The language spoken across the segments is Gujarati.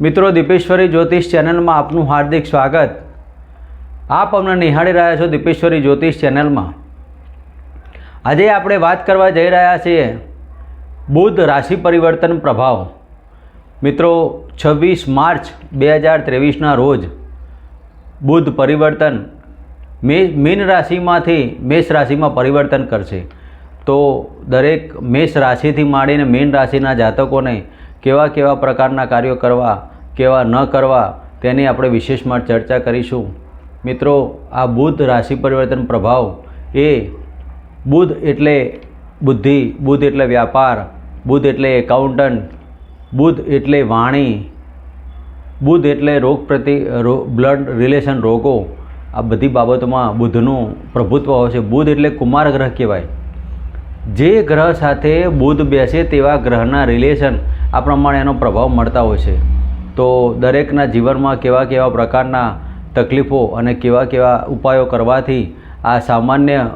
મિત્રો, દીપેશ્વરી જ્યોતિષ ચેનલમાં આપનું હાર્દિક સ્વાગત. આપ અમને નિહાળી રહ્યા છો દીપેશ્વરી જ્યોતિષ ચેનલમાં. આજે આપણે વાત કરવા જઈ રહ્યા છીએ બુધ રાશિ પરિવર્તન પ્રભાવ. મિત્રો, છવ્વીસ માર્ચ બે હજાર ત્રેવીસના રોજ બુધ પરિવર્તન મે, મીન રાશિમાંથી મેષ રાશિમાં પરિવર્તન કરશે. તો દરેક મેષ રાશિથી માંડીને મીન રાશિના જાતકોને કેવા કેવા પ્રકારના કાર્યો કરવા, કેવા ન કરવા, તેની આપણે વિશેષમાં ચર્ચા કરીશું. મિત્રો, આ બુધ રાશિ પરિવર્તન પ્રભાવ એ બુધ એટલે બુદ્ધિ, બુધ એટલે વ્યાપાર, બુધ એટલે એકાઉન્ટન્ટ બુધ એટલે વાણી, બુધ એટલે રોગ પ્રતિ બ્લડ રિલેશન રોગો. આ બધી બાબતોમાં બુધનું પ્રભુત્વ હોય છે બુધ એટલે કુમાર ગ્રહ કહેવાય. જે ગ્રહ સાથે બુધ બેસે તેવા ગ્રહના રિલેશન આ પ્રમાણે એનો પ્રભાવ મળતા હોય છે. તો દરેકના જીવનમાં કેવા કેવા પ્રકારના તકલીફો અને કેવા કેવા ઉપાયો કરવાથી આ સામાન્ય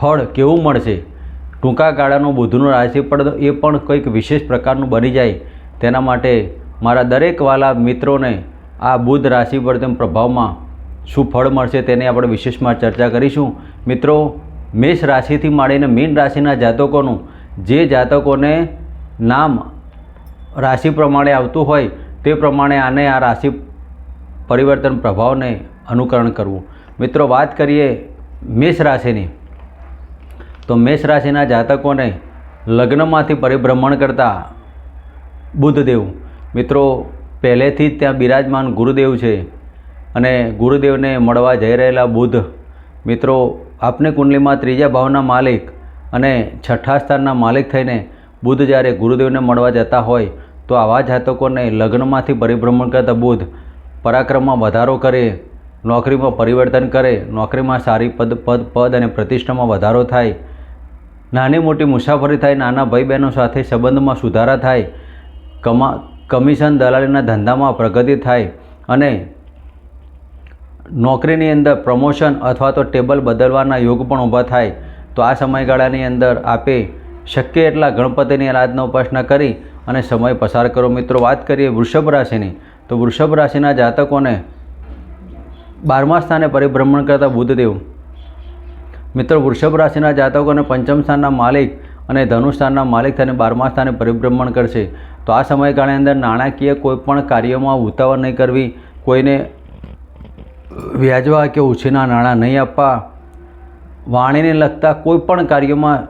ફળ કેવું મળશે? ટૂંકા ગાળાનું બુધનું પણ એ પણ કંઈક વિશેષ પ્રકારનું બની જાય. તેના માટે મારા દરેક વાલા મિત્રોને આ બુધ રાશિ પર તેમ પ્રભાવમાં શું ફળ મળશે તેની આપણે વિશેષમાં ચર્ચા કરીશું. મિત્રો, મેષ રાશિથી માંડીને મીન રાશિના જાતકોનું જે જાતકોને નામ રાશિ પ્રમાણે આવતું હોય તે પ્રમાણે આને આ રાશિ પરિવર્તન પ્રભાવને અનુકરણ કરવું. મિત્રો, વાત કરીએ મેષ રાશિની. તો મેષ રાશિના જાતકોને લગ્નમાંથી પરિભ્રમણ કરતા બુધદેવ. મિત્રો, પહેલેથી જ ત્યાં બિરાજમાન ગુરુદેવ છે અને ગુરુદેવને મળવા જઈ રહેલા બુધ. મિત્રો, આપની કુંડલીમાં ત્રીજા ભાવના માલિક અને છઠ્ઠા સ્થાનના માલિક થઈને બુધ જ્યારે ગુરુદેવને મળવા જતા હોય તો આવા જાતકોને લગ્નમાંથી પરિભ્રમણ કરતા બુધ પરાક્રમમાં વધારો કરે, નોકરીમાં પરિવર્તન કરે, નોકરીમાં સારી પદ પદ પદ અને પ્રતિષ્ઠામાં વધારો થાય, નાની મોટી મુસાફરી થાય, નાના ભાઈ બહેનો સાથે સંબંધમાં સુધારા થાય, કમા, કમિશન દલાલીના ધંધામાં પ્રગતિ થાય અને નોકરીની અંદર પ્રમોશન અથવા તો ટેબલ બદલવાના યોગ પણ ઊભા થાય, તો આ સમયગાળાની અંદર આપે શક્ય એટલા ગણપતિની આરાધના ઉપાસના કરી અને સમય પસાર કરો. મિત્રો, વાત કરીએ વૃષભ રાશિની. તો વૃષભ રાશિના જાતકોને બારમા સ્થાને પરિભ્રમણ કરતા બુધદેવ. મિત્રો, વૃષભ રાશિના જાતકોને પંચમ સ્થાનના માલિક અને ધનુ સ્થાનના માલિક થઈને બારમા સ્થાને પરિભ્રમણ કરશે. તો આ સમયગાળાની અંદર નાણાકીય કોઈપણ કાર્યોમાં ઉતાવળ નહીં કરવી, કોઈને વ્યાજવા કે ઉછીના નાણાં નહીં આપવા, વાણીને લગતા કોઈપણ કાર્યોમાં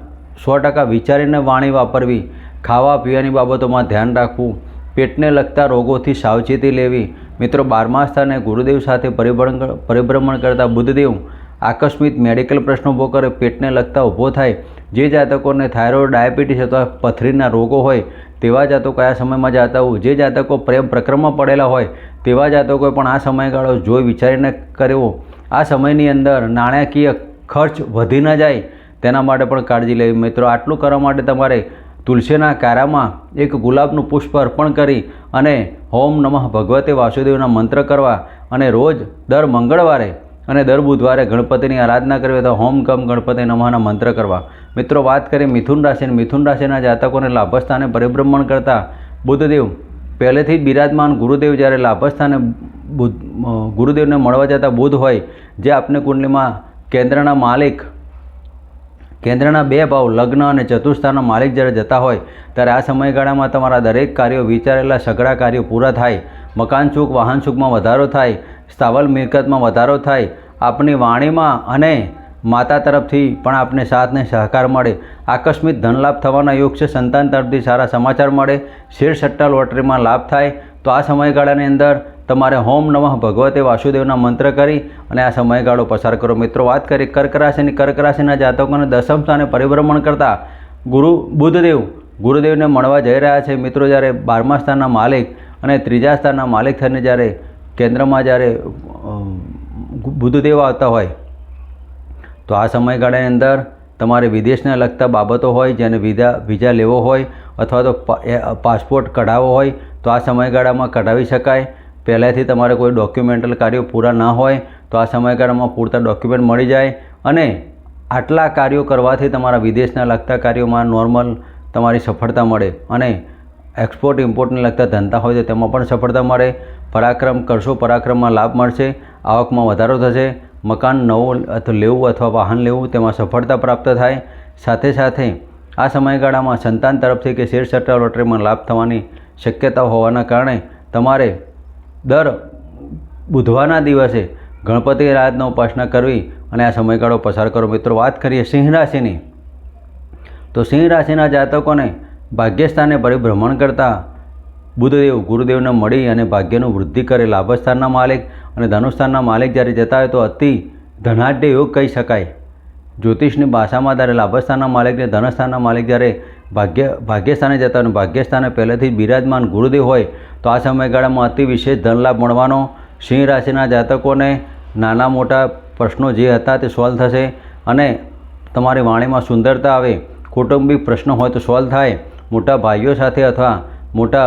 સો ટકા વિચારીને વાણી વાપરવી ખાવા પીવાની બાબતોમાં ધ્યાન રાખવું, પેટને લગતા રોગોથી સાવચેતી લેવી. મિત્રો, બારમા સ્થાને ગુરુદેવ સાથે પરિભ્રમણ પરિભ્રમણ કરતા બુદ્ધદેવ આકસ્મિક મેડિકલ પ્રશ્નો ઊભો કરે, પેટને લગતા ઊભો થાય. જે જાતકોને થાઇરોઇડ, ડાયાબિટીસ અથવા પથરીના રોગો હોય, તેવા જાતકો કયા સમયમાં જાતા હોય. જે જાતકો પ્રેમ પ્રક્રમમાં પડેલા હોય, તેવા જાતકોએ પણ આ સમયગાળો જોઈ વિચારીને કરવો. આ સમયની અંદર નાણાકીય ખર્ચ વધી ન જાય, તેના માટે પણ કાળજી લેવી. મિત્રો, આટલું કરવા માટે તમારે તુલસીના કારામાં એક ગુલાબનું પુષ્પ અર્પણ કરી અને હોમ નમઃ ભગવતે વાસુદેવના મંત્ર કરવા અને રોજ દર મંગળવારે અને દર બુધવારે ગણપતિની આરાધના કરવી તો હોમ કમ ગણપતિ નમઃના મંત્ર કરવા. મિત્રો, વાત કરીએ મિથુન રાશિની મિથુન રાશિના જાતકોને લાભસ્થાને પરિભ્રમણ કરતા. બુદ્ધદેવ પહેલેથી જ બિરાજમાન ગુરુદેવ જ્યારે લાભસ્થાને બુદ્ધ ગુરુદેવને મળવા જતા બુધ હોય, જે આપને કુંડલીમાં કેન્દ્રના માલિક કેન્દ્રના બે ભાવ, લગ્ન અને ચતુર્સ્થાનના માલિક જ્યારે જતા હોય, ત્યારે આ સમયગાળામાં તમારા દરેક કાર્યો વિચારેલા સઘળા કાર્યો પૂરા થાય. મકાન સુખ, વાહન સુખમાં વધારો થાય. સ્થાવર મિલકતમાં વધારો થાય. આપની વાણીમાં અને માતા તરફથી પણ આપને સાથને સહકાર મળે. આકસ્મિક ધનલાભ થવાના યોગ છે. સંતાન તરફથી સારા સમાચાર મળે. શેર સટ્ટા લોટરીમાં લાભ થાય. તો આ સમયગાળાની અંદર તમારે હોમ નમઃ ભગવતે વાસુદેવના મંત્ર કરી અને આ સમયગાળો પસાર કરો. મિત્રો, વાત કરી કર્ક રાશિની કર્ક રાશિના જાતકોને દસમ સ્થાને પરિભ્રમણ કરતા ગુરુ બુધદેવ ગુરુદેવને મળવા જઈ રહ્યા છે. મિત્રો, જ્યારે બારમા સ્થાનના માલિક અને ત્રીજા સ્થાનના માલિક થઈને જ્યારે કેન્દ્રમાં જ્યારે બુધદેવ આવતા હોય, તો આ સમયગાળાની અંદર તમારે વિદેશને લગતા બાબતો હોય, જેને વિઝા વિઝા લેવો હોય અથવા તો પાસપોર્ટ કઢાવવો હોય, તો આ સમયગાળામાં કઢાવી શકાય. પહેલાંથી તમારે કોઈ ડોક્યુમેન્ટલ કાર્યો પૂરા ના હોય, તો આ સમયગાળામાં પૂરતા ડોક્યુમેન્ટ મળી જાય અને આટલા કાર્યો કરવાથી તમારા વિદેશના લગતા કાર્યોમાં નોર્મલ તમારી સફળતા મળે અને એક્સપોર્ટ ઇમ્પોર્ટને લગતા ધંધા હોય તો તેમાં પણ સફળતા મળે. પરાક્રમ કરશો, પરાક્રમમાં લાભ મળશે, આવકમાં વધારો થશે, મકાન નવું લેવું અથવા વાહન લેવું તેમાં સફળતા પ્રાપ્ત થાય. સાથે સાથે આ સમયગાળામાં સંતાન તરફથી કે શેર સટ્ટા લોટરીમાં લાભ થવાની શક્યતા હોવાના કારણે તમારે દર બુધવારના દિવસે ગણપતિ રાતનો ઉપાસના કરવી અને આ સમયગાળો પસાર કરો. મિત્રો, વાત કરીએ સિંહ રાશિની. તો સિંહ રાશિના જાતકોને ભાગ્યસ્થાને પરિભ્રમણ કરતા બુધદેવ ગુરુદેવને મળી અને ભાગ્યનું વૃદ્ધિ કરે. લાભસ્થાનના માલિક અને ધનુસ્થાનના માલિક જ્યારે જતા હોય તો અતિ ધનાઢ્ય યોગ કહી શકાય. જ્યોતિષની ભાષામાં ત્યારે લાભસ્થાનના માલિકને ધનસ્થાનના માલિક જ્યારે ભાગ્ય, ભાગ્યસ્થાને જતા હોય ભાગ્યસ્થાને પહેલેથી બિરાજમાન ગુરુદેવ હોય તો આ સમયગાળામાં અતિ વિશેષ ધનલાભ મળવાનો સિંહ રાશિના જાતકોને નાના મોટા પ્રશ્નો જે હતા તે સોલ્વ થશે અને તમારી વાણીમાં સુંદરતા આવે, કૌટુંબિક પ્રશ્નો હોય તો સોલ્વ થાય, મોટા ભાઈઓ સાથે અથવા મોટા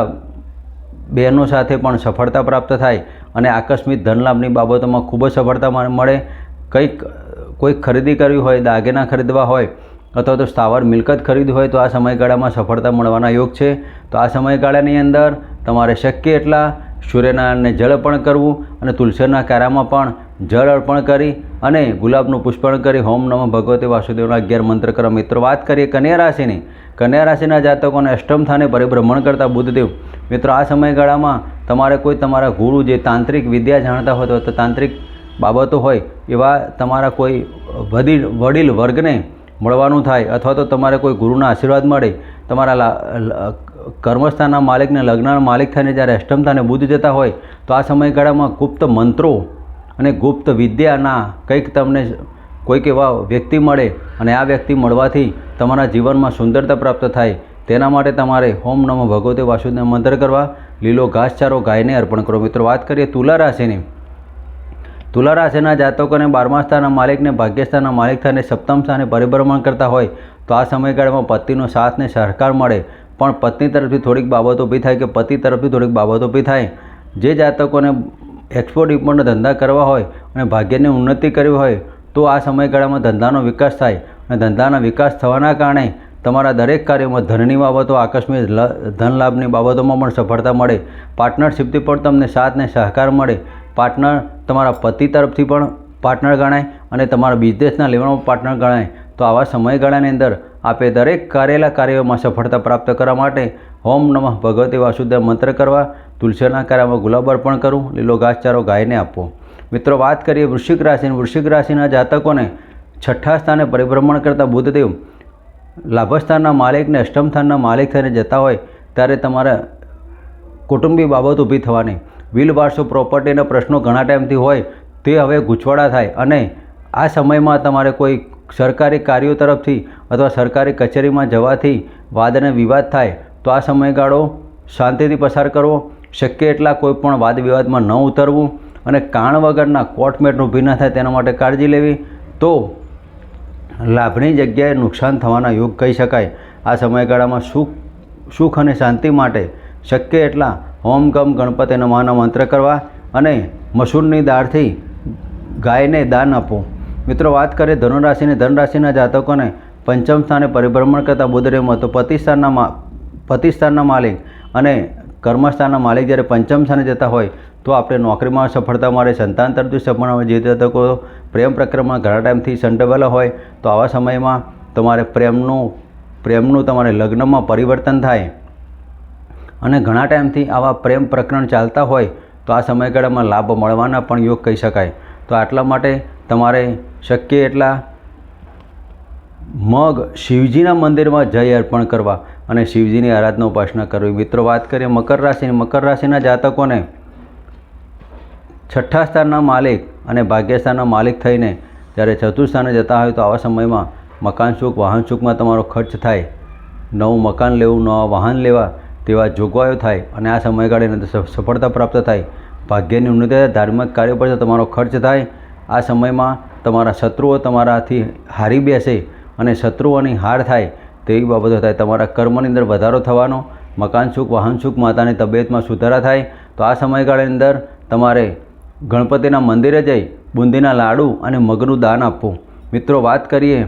બહેનો સાથે પણ સફળતા પ્રાપ્ત થાય અને આકસ્મિક ધનલાભની બાબતોમાં ખૂબ જ સફળતા મળે કંઈક કોઈક ખરીદી કરવી હોય, દાગીના ખરીદવા હોય અથવા તો સ્થાવર મિલકત ખરીદવી હોય તો આ સમયગાળામાં સફળતા મળવાના યોગ છે. તો આ સમયગાળાની અંદર તમારે શક્ય એટલા સૂર્યનારાયણને જળ અર્પણ કરવું અને તુલસીના કારામાં પણ જળ અર્પણ કરી અને ગુલાબનું પુષ્પણ કરી હોમ નમઃ ભગવતે વાસુદેવના અગિયાર મંત્ર કરો. મિત્રો, વાત કરીએ કન્યા રાશિની. કન્યા રાશિના જાતકોને અષ્ટમ સ્થાને પરિભ્રમણ કરતા બુદ્ધદેવ મિત્રો, આ સમયગાળામાં તમારે કોઈ તમારા ગુરુ જે તાંત્રિક વિદ્યા જાણતા હોય તો તાંત્રિક બાબતો હોય, એવા તમારા કોઈ વડીલ વડીલ વર્ગને મળવાનું થાય અથવા તો તમારે કોઈ ગુરુના આશીર્વાદ મળે, તમારા કર્મસ્થાનના માલિકને લગ્નના માલિક થઈને જ્યારે અષ્ટમ સ્થાને બુદ્ધ જતા હોય, તો આ સમયગાળામાં ગુપ્ત મંત્રો અને ગુપ્ત વિદ્યાના કંઈક તમને કોઈક એવા વ્યક્તિ મળે અને આ વ્યક્તિ મળવાથી તમારા જીવનમાં સુંદરતા પ્રાપ્ત થાય. તેના માટે તમારે હોમ નમઃ ભગવતે વાસુદેવ મંત્ર કરવા, લીલો ઘાસચારો ગાયને અર્પણ કરો. મિત્રો, વાત કરીએ તુલા રાશિની. તુલા રાશિના જાતકોને બારમા સ્થાનના માલિકને ભાગ્યસ્થાનના માલિક થઈને સપ્તમ સ્થાને પરિભ્રમણ કરતા હોય, તો આ સમયગાળામાં પતિનો સાથ ને સહકાર મળે. પણ પત્ની તરફથી થોડીક બાબતો ઊભી થાય કે પતિ તરફથી થોડીક બાબતો ઊભી થાય. જે જાતકોને એક્સપોર્ટ ઇમ્પોર્ટના ધંધા કરવા હોય અને ભાગ્યની ઉન્નતિ કરવી હોય, તો આ સમયગાળામાં ધંધાનો વિકાસ થાય. અને ધંધાના વિકાસ થવાના કારણે તમારા દરેક કાર્યમાં ધનની બાબતો, આકસ્મિક ધન લાભની બાબતોમાં પણ સફળતા મળે. પાર્ટનરશિપથી પણ તમને સાથ ને સહકાર મળે. પાર્ટનર તમારા પતિ તરફથી પણ પાર્ટનર ગણાય અને તમારા બિઝનેસના લેવલમાં પાર્ટનર ગણાય. તો આવા સમયગાળાની અંદર આપે દરેક કરેલા કાર્યોમાં સફળતા પ્રાપ્ત કરવા માટે ઓમ નમઃ ભગવતે વાસુદેવ મંત્ર કરવા, તુલસીના કાર્યમાં ગુલાબ અર્પણ કરવું લીલો ઘાસચારો ગાયને આપવો મિત્રો, વાત કરીએ વૃશ્ચિક રાશિની. વૃશ્ચિક રાશિના જાતકોને છઠ્ઠા સ્થાને પરિભ્રમણ કરતા બુધદેવ લાભસ્થાનના માલિકને અષ્ટમ સ્થાનના માલિક થઈને જતા હોય ત્યારે તમારા કુટુંબી બાબત ઊભી થવાની. વિલ વારસો પ્રોપર્ટીના પ્રશ્નો ઘણા ટાઈમથી હોય તે હવે ગૂંચવાડા થાય અને આ સમયમાં તમારે કોઈ સરકારી કાર્યો તરફથી અથવા સરકારી કચેરીમાં જવાથી વાદ અને વિવાદ થાય, તો આ સમયગાળો શાંતિથી પસાર કરવો, શક્ય એટલા કોઈપણ વાદ વિવાદમાં ન ઉતરવું અને કાણ વગરના કોર્ટમેટ ઊભી ન થાય તેના માટે કાળજી લેવી, તો લાભની જગ્યાએ નુકસાન થવાના યોગ કહી શકાય. આ સમયગાળામાં સુખ સુખ અને શાંતિ માટે શક્ય એટલા હોમ ગમ ગણપતિ નમઃના મંત્ર કરવા અને મસૂરની દાળથી ગાયને દાન આપવું મિત્રો વાત કરીએ ધનુરાશિની, ધનરાશિના જાતકોને પંચમ સ્થાને પરિભ્રમણ કરતા બુધરેમાં તો પતિસ્થાનના મા પતિસ્થાનના માલિક અને કર્મસ્થાનના માલિક જ્યારે પંચમ સ્થાને જતા હોય તો આપણે નોકરીમાં સફળતા મળે, સંતાન તરફથી સફળ જે જાતકો પ્રેમ પ્રક્રમમાં ઘણા ટાઈમથી સંડોવાયેલા હોય, તો આવા સમયમાં તમારે પ્રેમનું પ્રેમનું તમારે લગ્નમાં પરિવર્તન થાય અને ઘણા ટાઈમથી આવા પ્રેમ પ્રકરણ ચાલતા હોય તો આ સમયગાળામાં લાભ મળવાના પણ યોગ કહી શકાય. તો આટલા માટે તમારે શક્ય એટલા? મગ શિવજીના મંદિરમાં જય અર્પણ કરવા અને શિવજીની આરાધના ઉપાસના કરવી. મિત્રો, વાત કરીએ મકર રાશિની. મકર રાશિના જાતકોને છઠ્ઠા સ્થાનના માલિક અને ભાગ્યસ્થાનના માલિક થઈને જ્યારે ચતુર્થ સ્થાને જતા હોય તો આવા સમયમાં મકાન સુખ, વાહન સુખમાં તમારો ખર્ચ થાય. નવું મકાન લેવું, નવા વાહન લેવા તેવા જોગવાઈઓ થાય અને આ સમયગાળાની સફળતા પ્રાપ્ત થાય. ભાગ્યની ઉન્નતિ ધાર્મિક કાર્યો પર તમારો ખર્ચ થાય. આ સમયમાં તમારા શત્રુઓ તમારાથી હારી બેસે અને શત્રુઓની હાર થાય તેવી બાબતો થાય. તમારા કર્મની અંદર વધારો થવાનો, મકાન સુખ, વાહન સુખ, માતાની તબિયતમાં સુધારા થાય, તો આ સમયગાળાની અંદર તમારે ગણપતિના મંદિરે જઈ બુંદીના લાડુ અને મગનું દાન આપવું. મિત્રો, વાત કરીએ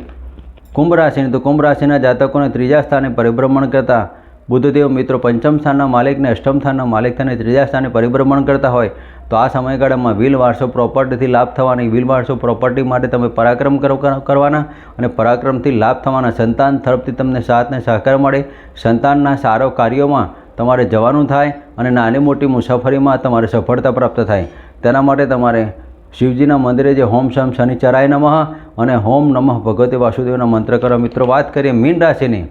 કુંભ રાશિની, તો કુંભ રાશિના જાતકોને ત્રીજા સ્થાને પરિભ્રમણ કરતા બુદ્ધદેવ મિત્રો પંચમ સ્થાનના માલિકને અષ્ટમ સ્થાનના માલિક થઈને ત્રીજા સ્થાને પરિભ્રમણ કરતા હોય. તો આ સમયગાળામાં વ્હીલ વારસો પ્રોપર્ટીથી લાભ થવાની વ્હીલ વારસો પ્રોપર્ટી માટે તમે પરાક્રમ કરો- કરવાના અને પરાક્રમથી લાભ થવાના સંતાન તરફથી તમને સાથને સહકાર મળે. સંતાનના સારો કાર્યોમાં તમારે જવાનું થાય અને નાની મોટી મુસાફરીમાં તમારે સફળતા પ્રાપ્ત થાય. તેના માટે તમારે શિવજીના મંદિરે જે હોમ શમ શનિચરાય નમઃ અને હોમ નમઃ ભગવતે વાસુદેવના મંત્ર કરો. મિત્રો, વાત કરીએ મીન રાશિની.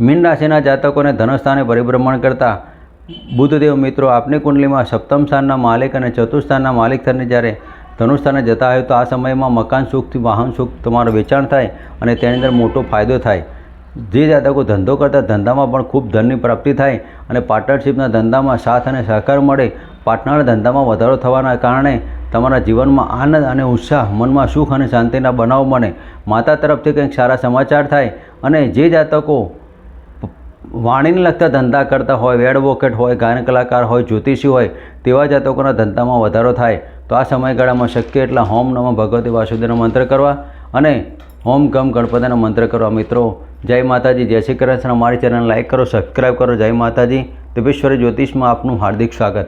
મીન રાશિના જાતકોને ધનસ્થાને પરિભ્રમણ કરતા બુદ્ધદેવ મિત્રો, આપની કુંડલીમાં સપ્તમ સ્થાનના માલિક અને ચતુર્થ માલિક થઈને જ્યારે ધનુસ્થાને જતા હોય તો આ સમયમાં મકાન સુખથી, વાહન સુખ તમારું વેચાણ થાય અને તેની અંદર મોટો ફાયદો થાય. જે જાતકો ધંધો કરતા ધંધામાં પણ ખૂબ ધનની પ્રાપ્તિ થાય અને પાર્ટનરશિપના ધંધામાં સાથ અને સહકાર મળે પાર્ટનરના ધંધામાં વધારો થવાના કારણે તમારા જીવનમાં આનંદ અને ઉત્સાહ, મનમાં સુખ અને શાંતિના બનાવ બને. માતા તરફથી કંઈક સારા સમાચાર થાય અને જે જાતકો વાણીને લગતા ધંધા કરતા હોય એડવોકેટ હોય, ગાયન કલાકાર હોય, જ્યોતિષી હોય, તેવા જાતકોના ધંધામાં વધારો થાય. તો આ સમયગાળામાં શક્ય એટલા હોમ નમઃ ભગવતી વાસુદેવનો મંત્ર કરવા અને હોમ ગમ ગણપતિનો મંત્ર કરવા. મિત્રો, જય માતાજી, જય શ્રી કૃષ્ણ. અમારી ચેનલ લાઈક કરો સબસ્ક્રાઈબ કરો. જય માતાજી. દિપેશ્વરી જ્યોતિષમાં આપનું હાર્દિક સ્વાગત.